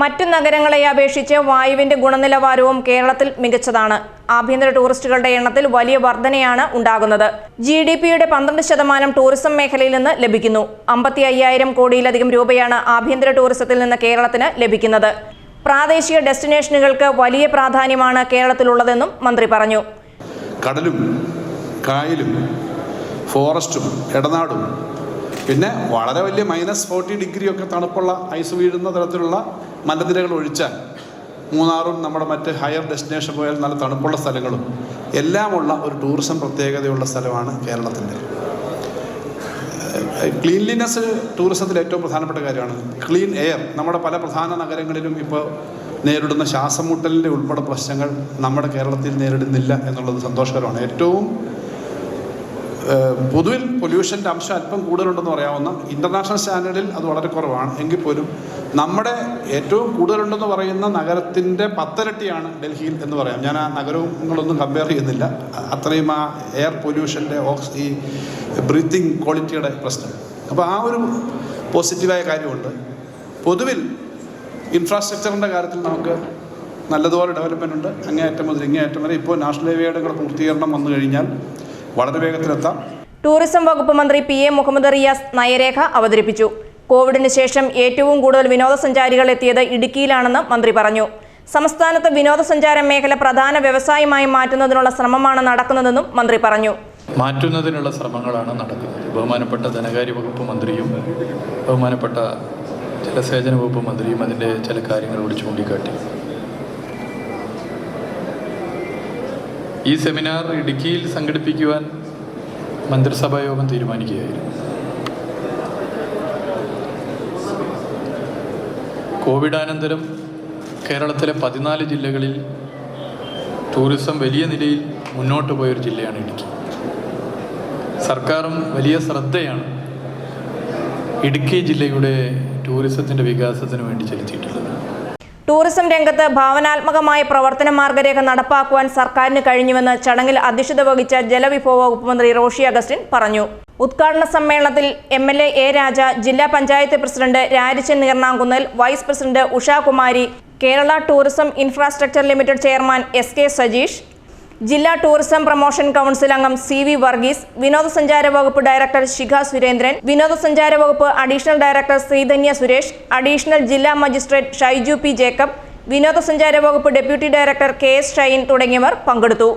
മറ്റു നഗരങ്ങളെ അപേക്ഷിച്ച് വായുവിന്റെ ഗുണനിലവാരവും കേരളത്തിൽ മികച്ചതാണ്. ആഭ്യന്തര ടൂറിസ്റ്റുകളുടെ എണ്ണത്തിൽ വലിയ വർധനയാണ് ഉണ്ടാകുന്നത്. ജി ഡി പിയുടെ പന്ത്രണ്ട് ശതമാനം ടൂറിസം മേഖലയിൽ നിന്ന് ലഭിക്കുന്നു. അമ്പത്തി അയ്യായിരം കോടിയിലധികം രൂപയാണ് ആഭ്യന്തര ടൂറിസത്തിൽ നിന്ന് കേരളത്തിന് ലഭിക്കുന്നത്. പ്രാദേശിക ഡെസ്റ്റിനേഷനുകൾക്ക് വലിയ പ്രാധാന്യമാണ് കേരളത്തിലുള്ളതെന്നും മന്ത്രി പറഞ്ഞു. കടലും കായലും ഫോറസ്റ്റും ഇടനാടും പിന്നെ വളരെ വലിയ മൈനസ് ഫോർട്ടി ഡിഗ്രി ഒക്കെ തണുപ്പുള്ള ഐസ് വീഴുന്ന തരത്തിലുള്ള മലനിരകൾ ഒഴിച്ചാൽ മൂന്നാറും നമ്മുടെ മറ്റ് ഹയർ ഡെസ്റ്റിനേഷൻ പോയാൽ നല്ല തണുപ്പുള്ള സ്ഥലങ്ങളും എല്ലാമുള്ള ഒരു ടൂറിസം പ്രത്യേകതയുള്ള സ്ഥലമാണ് കേരളത്തിന്റെ. ക്ലീൻലിനെസ് ടൂറിസത്തിൽ ഏറ്റവും പ്രധാനപ്പെട്ട കാര്യമാണ്. ക്ലീൻ എയർ നമ്മുടെ പല പ്രധാന നഗരങ്ങളിലും ഇപ്പോൾ നേരിടുന്ന ശ്വാസം മുട്ടലിന്റെ ഉൾപ്പെടെ പ്രശ്നങ്ങൾ നമ്മുടെ കേരളത്തിൽ നേരിടുന്നില്ല എന്നുള്ളത് സന്തോഷകരമാണ്. ഏറ്റവും പൊതുവിൽ പൊല്യൂഷന്റെ അംശം അല്പം കൂടുതലുണ്ടെന്ന് പറയാവുന്ന ഇന്റർനാഷണൽ സ്റ്റാൻഡേർഡിൽ അത് വളരെ കുറവാണ്. എങ്കിൽ പോലും നമ്മുടെ ഏറ്റവും കൂടുതലുണ്ടെന്ന് പറയുന്ന നഗരത്തിന്റെ പത്തരട്ടിയാണ് ഡൽഹിയിൽ എന്ന് പറയാം. ഞാൻ ആ നഗരങ്ങളൊന്നും കമ്പയർ ചെയ്യുന്നില്ല. അത്രയും ആ എയർ പൊല്യൂഷന്റെ ഓക്സി ബ്രീത്തിങ് ക്വാളിറ്റിയുടെ പ്രശ്നം. അപ്പോൾ ആ ഒരു പോസിറ്റീവായ കാര്യമുണ്ട്. പൊതുവിൽ ഇൻഫ്രാസ്ട്രക്ചറിന്റെ കാര്യത്തിൽ നമുക്ക് നല്ലതുപോലെ ഡെവലപ്മെന്റ് ഉണ്ട്. അങ്ങേയറ്റം മുതൽ ഇങ്ങേയറ്റം വരെ ഇപ്പോൾ നാഷണൽ ഹൈവേയുടെ കൂടെ പൂർത്തീകരണം വന്നു കഴിഞ്ഞാൽ വളരെ വേഗത്തിലെത്താം. ടൂറിസം വകുപ്പ് മന്ത്രി പി എ മുഹമ്മദ് റിയാസ് നയരേഖ അവതരിപ്പിച്ചു. കോവിഡിന് ശേഷം ഏറ്റവും കൂടുതൽ വിനോദസഞ്ചാരികൾ എത്തിയത് ഇടുക്കിയിലാണെന്ന് മന്ത്രി പറഞ്ഞു. സംസ്ഥാനത്ത് വിനോദസഞ്ചാര മേഖല പ്രധാന വ്യവസായമായി മാറ്റുന്നതിനുള്ള ശ്രമമാണ് നടക്കുന്നതെന്നും മന്ത്രി പറഞ്ഞു. മാറ്റുന്നതിനുള്ള ശ്രമങ്ങളാണ് നടക്കുന്നത്. ബഹുമാനപ്പെട്ട ധനകാര്യ വകുപ്പ് മന്ത്രിയും ബഹുമാനപ്പെട്ട ജലസേചന വകുപ്പ് മന്ത്രിയും അതിന്റെ ചില കാര്യങ്ങൾ കാര്യങ്ങളോട് ചൂണ്ടിക്കാട്ടി. ഈ സെമിനാർ ഇടുക്കിയിൽ സംഘടിപ്പിക്കുവാൻ മന്ത്രിസഭാ യോഗം തീരുമാനിക്കുകയായിരുന്നു. കോവിഡാനന്തരം കേരളത്തിലെ പതിനാല് ജില്ലകളിൽ ടൂറിസം വലിയ നിലയിൽ മുന്നോട്ട് പോയൊരു ജില്ലയാണ് ഇടുക്കി. സർക്കാരും വലിയ ശ്രദ്ധയാണ് ഇടുക്കി ജില്ലയുടെ ടൂറിസത്തിന്റെ വികാസത്തിന് വേണ്ടി ചെലുത്തിയിട്ടുള്ളത്. ടൂറിസം രംഗത്ത് ഭാവനാത്മകമായ പ്രവർത്തന മാർഗരേഖ നടപ്പാക്കുവാൻ സർക്കാരിന് കഴിഞ്ഞുവെന്ന് ചടങ്ങിൽ അധ്യക്ഷത വഹിച്ച ജലവിഭവ വകുപ്പ് മന്ത്രി റോഷി അഗസ്റ്റിൻ പറഞ്ഞു. ഉദ്ഘാടന സമ്മേളനത്തിൽ M L A A Raja ജില്ലാ panchayat president Rarichan Neernankunnel vice president Ushakumari Kerala tourism infrastructure limited chairman S K Sajeesh ജില്ലാ ടൂറിസം പ്രൊമോഷൻ കൗൺസിൽ അംഗം സി വി വർഗീസ് വിനോദസഞ്ചാര വകുപ്പ് ഡയറക്ടർ ശിഖ സുരേന്ദ്രൻ വിനോദസഞ്ചാര വകുപ്പ് additional director Sreedhanya Suresh additional ജില്ലാ magistrate Shaiju P Jacob വിനോദസഞ്ചാര വകുപ്പ് deputy director K S Shine തുടങ്ങിയവർ പങ്കെടുത്തു.